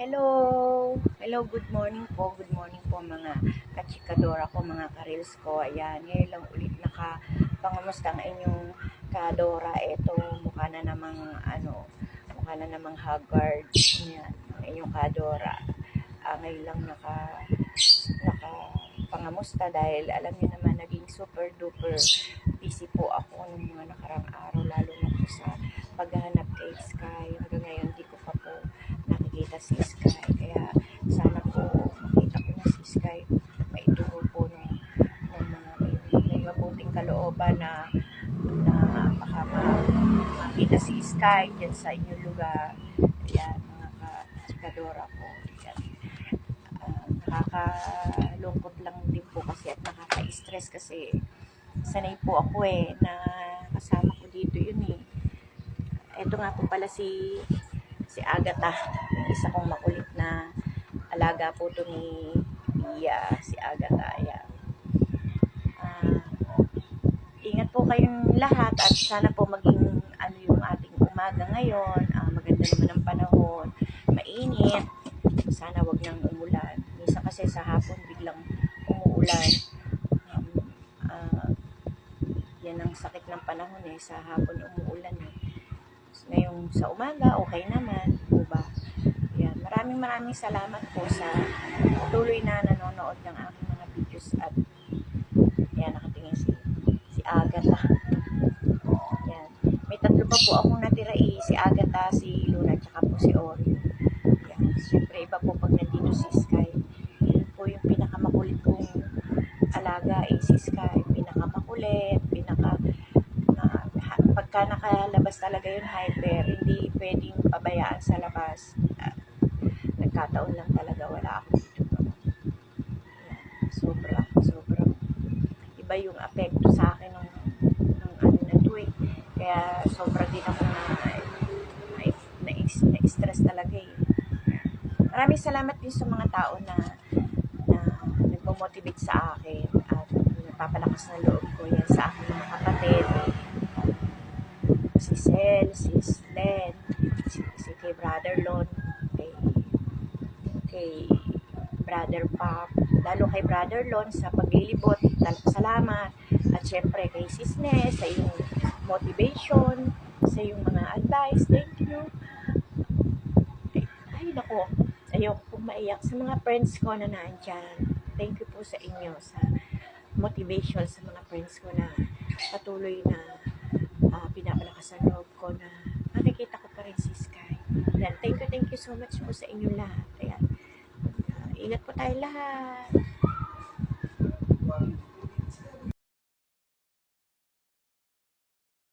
Hello! Hello, good morning po. Good morning po mga kachikadora ko, mga karils ko. Ayan, ngayon lang ulit naka pangamusta ang inyong kadora. Ito, mukha na namang ano, mukha na namang haggard. Ayan, ang inyong kadora. Ah, ngayon lang naka naka pangamusta dahil alam niyo naman naging super duper busy po ako nung mga nakarang araw lalo na po sa paghahanap si Sky. Kaya sana po makita ko na si Sky. Maituro po ng, ng mga may, mabuting kalooban na na baka ma- makita si Sky dyan sa inyong lugar. Ayan, mga ka-chikadora ko. Ayan. Ah, nakakalungkot lang din po kasi at nakaka-stress kasi sanay po ako eh na kasama ko dito yun eh. Ito nga po pala si si Agatha, isa kong makulit na alaga po to ni Iya, si Agatha. Ayan. Ah, ingat po kayong lahat at sana po maging ano yung ating umaga ngayon. Ah, maganda naman ang panahon. Mainit. Sana wag nang umulan. Minsan kasi sa hapon biglang umuulan. Um, ah, yan ang sakit ng panahon eh. Sa hapon umuulan eh. Ngayong sa umaga, okay naman. Yan. Maraming salamat po sa tuloy na nanonood ng aking mga videos at yan, nakatingin si, si Agatha. Yan. May tatlo pa po akong natira eh. Si Agatha, si Luna, tsaka po si Ori. Yan. Siyempre, iba po pag nandito si Sky. Yun po yung pinakamakulit kong alaga eh, si Sky. Pinakamakulit, pinaka na ha- pagka nakalabas talaga yung hyper, hindi pwedeng pabayaan sa labas. Ah, nagkataon lang talaga, wala ako dito. Yan. Sobra, sobra. Iba yung apekto sa akin ng, ng ano na to eh. Kaya sobra din ako na, na, na, na stress talaga eh. Maraming salamat din sa mga tao na na nagmo-motivate sa akin at nagpapalakas ng loob ko yan sa aking mga kapatid si Sel, si Len, si, si kay Brother Lon, kay, kay Brother Pop, lalo kay Brother Lon sa paglilibot, salamat. At syempre kay Sis sa iyong motivation, sa iyong mga advice, thank you. Ay, ay nako, ayoko pong maiyak sa mga friends ko na nandyan. Thank you po sa inyo, sa motivation sa mga friends ko na patuloy na uh, pinapalakas ang loob ko na nakikita ko pa rin si Sky. Thank you, thank you so much po sa inyong lahat. Ingat po tayo lahat.